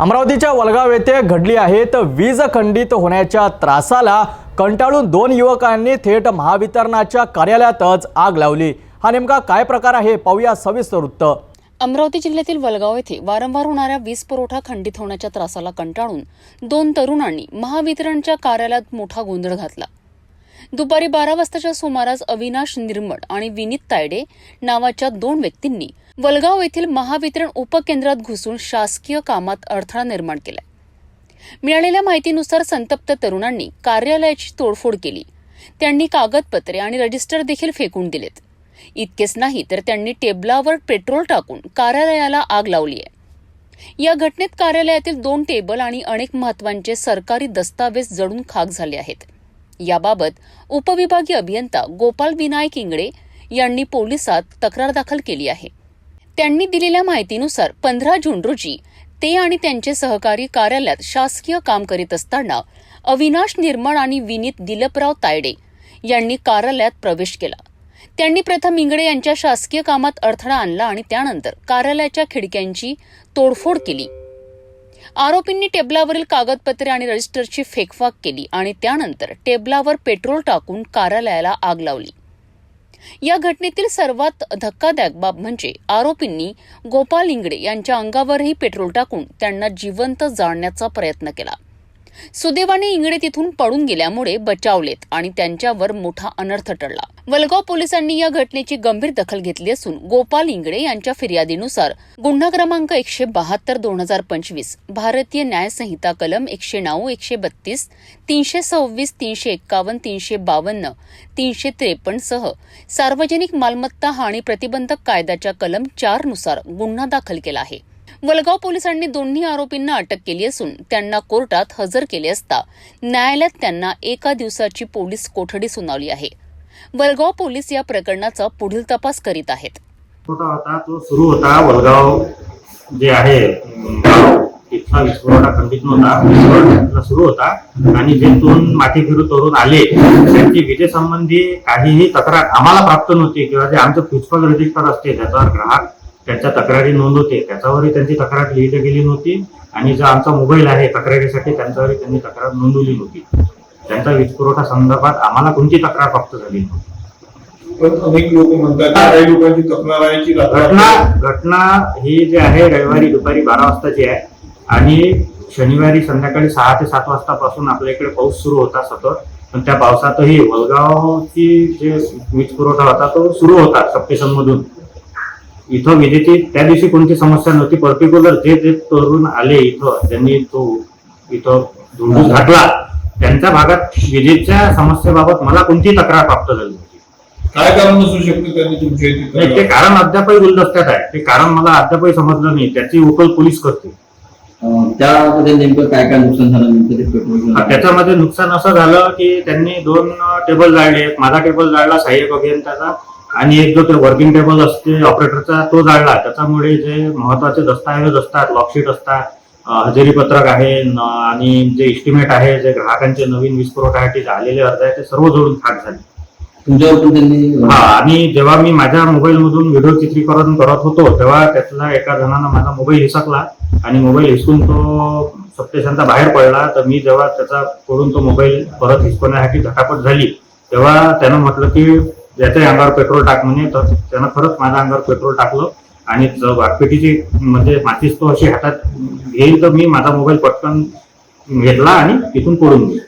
अमरावतीच्या वलगाव येथे घडली आहे तर वीज खंडित होण्याच्या त्रासाला कंटाळून दोन युवकांनी थेट महावितरणाच्या कार्यालयातच आग लावली. हा नेमका काय प्रकार आहे पाहूया सविस्तर वृत्त. अमरावती जिल्ह्यातील वलगाव येथे वारंवार होणाऱ्या वीज पुरवठा खंडित होण्याच्या त्रासाला कंटाळून दोन तरुणांनी महावितरणच्या कार्यालयात मोठा गोंधळ घातला. दुपारी बारा वाजताच्या सुमारास अविनाश निर्मळ आणि विनीत तायडे नावाच्या दोन व्यक्तींनी वलगाव येथील महावितरण उपकेंद्रात घुसून शासकीय कामात अडथळा निर्माण केला. मिळालेल्या माहितीनुसार संतप्त तरुणांनी कार्यालयाची तोडफोड केली. त्यांनी कागदपत्रे आणि रजिस्टर देखील फेकून दिलेत. इतकेच नाही तर त्यांनी टेबलावर पेट्रोल टाकून कार्यालयाला आग लावली आहे. या घटनेत कार्यालयातील दोन टेबल आणि अनेक महत्वांचे सरकारी दस्तावेज जळून खाक झाले आहेत. याबाबत उपविभागीय अभियंता गोपाल विनायक इंगडे यांनी पोलिसात तक्रार दाखल केली आहे. त्यांनी दिलेल्या माहितीनुसार पंधरा जून रोजी ते आणि त्यांचे सहकारी कार्यालयात शासकीय काम करीत असताना अविनाश निर्मळ आणि विनीत दिलपराव तायडे यांनी कार्यालयात प्रवेश केला. त्यांनी प्रथम इंगडे यांच्या शासकीय कामात अडथळा आणला आणि त्यानंतर कार्यालयाच्या खिडक्यांची तोडफोड केली. आरोपींनी टेबलावरील कागदपत्रे आणि रजिस्टरची फेकफाक केली आणि त्यानंतर टेबलावर पेट्रोल टाकून कार्यालयाला आग लावली. या घटनेतील सर्वात धक्कादायक बाब म्हणजे आरोपींनी गोपाल इंगडे यांच्या अंगावरही पेट्रोल टाकून त्यांना जिवंत जाळण्याचा प्रयत्न केला. सुदैवाने इंगडे तिथून पळून गेल्यामुळे बचावलेत आणि त्यांच्यावर मोठा अनर्थ टळला. वलगाव पोलिसांनी या घटनेची गंभीर दखल घेतली असून गोपाल इंगडे यांच्या फिर्यादीनुसार गुन्हा क्रमांक एकशे बहात्तर दोन हजार पंचवीस भारतीय न्यायसंहिता कलम एकशे नऊ एकशे बत्तीस तीनशे सव्वीस तीनशे एक्कावन्न तीनशे बावन्न तीनशे त्रेपन्न सह सार्वजनिक मालमत्ता हानी प्रतिबंधक कायद्याच्या कलम चारनुसार गुन्हा दाखल केला आहे. वलगाव पोलिसांनी दोन्ही आरोपींना अटक केली असून त्यांना कोर्टात हजर केले असता न्यायालयात त्यांना एका दिवसाची पोलीस कोठडी सुनावली आहे. वलगाव पोलीस या प्रकरणाचा पुढील तपास करीत आहेत. छोटा होता तो सुरू होता. वलगाव जे आहे अं, इथला वीजपुरवठा खंडित नव्हता. सुरू होता. आणि जेथून माती फिरू तरुण आले त्यांची विजेसंबंधी काहीही तक्रार आम्हाला प्राप्त नव्हती. किंवा जे आमचं प्रिन्सिपल रजिस्टर असते त्याच्यावर ग्राहक त्यांच्या तक्रारी नोंदवते त्याच्यावरही त्यांची तक्रार लिहिली गेली नव्हती. आणि जो आमचा मोबाईल आहे तक्रारीसाठी त्यांच्यावरही त्यांनी तक्रार नोंदवली नव्हती. त्यांचा वीज पुरवठा संदर्भात आम्हाला कोणती तक्रार प्राप्त झाली नव्हती. पण अनेक लोक म्हणतात की काही लोकांची तक्रार आहे की घटना घटना ही जी आहे रविवारी दुपारी बारा वाजताची आहे. आणि शनिवारी संध्याकाळी सहा ते सात वाजतापासून आपल्या इकडे पाऊस सुरू होता सतत. पण त्या पावसातही वलगावची जे वीज पुरवठा होता तो सुरू होता सबस्टेशन मधून इथं विजेची त्या दिवशी कोणती समस्या नव्हती. पर्टिक्युलर जे जे तरुण आले इथं त्यांनी तो इथं धुंडूस घातला त्यांच्या भागात विजेच्या समस्येबाबत मला कोणती तक्रार प्राप्त झाली नव्हती. काय कारण असू शकतं त्यांनी तुमच्या इथे नाही ते तक्रार? कारण अद्यापही गुलदस्त्यात आहे. ते कारण मला अद्यापही समजलं नाही. त्याची उकल पोलीस करते. अं, त्यामध्ये नेमकं काय काय नुकसान झालं? नेमकं ते पेट्रोल त्याच्यामध्ये नुकसान असं झालं की त्यांनी दोन टेबल जाळले. माझा टेबल जाळला सहाय्यक अभियंत्याचा आणि एक जो वर्किंग टेबल असते ऑपरेटरचा तो जाळला. त्याच्यामुळे जे महत्त्वाचे दस्तावेज असतात लॉकशीट असतात हजेरी पत्रक आहे आणि जे इस्टिमेट आहे जे ग्राहकांचे नवीन वीज पुरवठ्यासाठी झालेले अर्ज आहे ते सर्व जोडून खाक झाले. तुमच्यावर पण त्यांनी हा आणि जेव्हा मी माझ्या मोबाईल मधून व्हिडिओ चित्रीकरण करत होतो तेव्हा त्यातला एका जणानं माझा मोबाईल हिसकला आणि मोबाईल हिसकून तो सबस्टेशनचा बाहेर पडला. तर मी जेव्हा त्याचा कडून तो मोबाईल परत हिसकवण्यासाठी झटापट झाली तेव्हा त्यानं म्हटलं की याच्या अंगावर पेट्रोल टाक म्हणे तर त्यानं खरंच माझ्या अंगावर पेट्रोल टाकलं. आणि ज- वाघपेटीची म्हणजे मातीच तो अशी हातात घेईल तर मी माझा मोबाईल पटकन घेतला आणि तिथून पडून गेलो.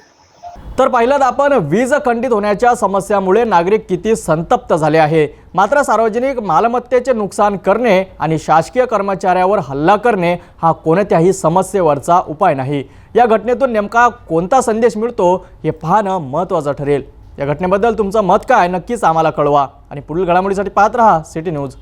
तर पाहिलं आपण वीज खंडित होण्याच्या समस्यामुळे नागरिक किती संतप्त झाले आहे? मात्र सार्वजनिक मालमत्तेचे नुकसान करणे आणि शासकीय कर्मचाऱ्यावर हल्ला करणे हा कोणत्याही समस्येवरचा उपाय नाही. या घटनेतून नेमका कोणता संदेश मिळतो हे पाहणं महत्त्वाचं ठरेल. या घटनेबद्दल तुमचं मत काय नक्कीच आम्हाला कळवा. आणि पुढील घडामोडीसाठी पाहत रहा सिटी न्यूज.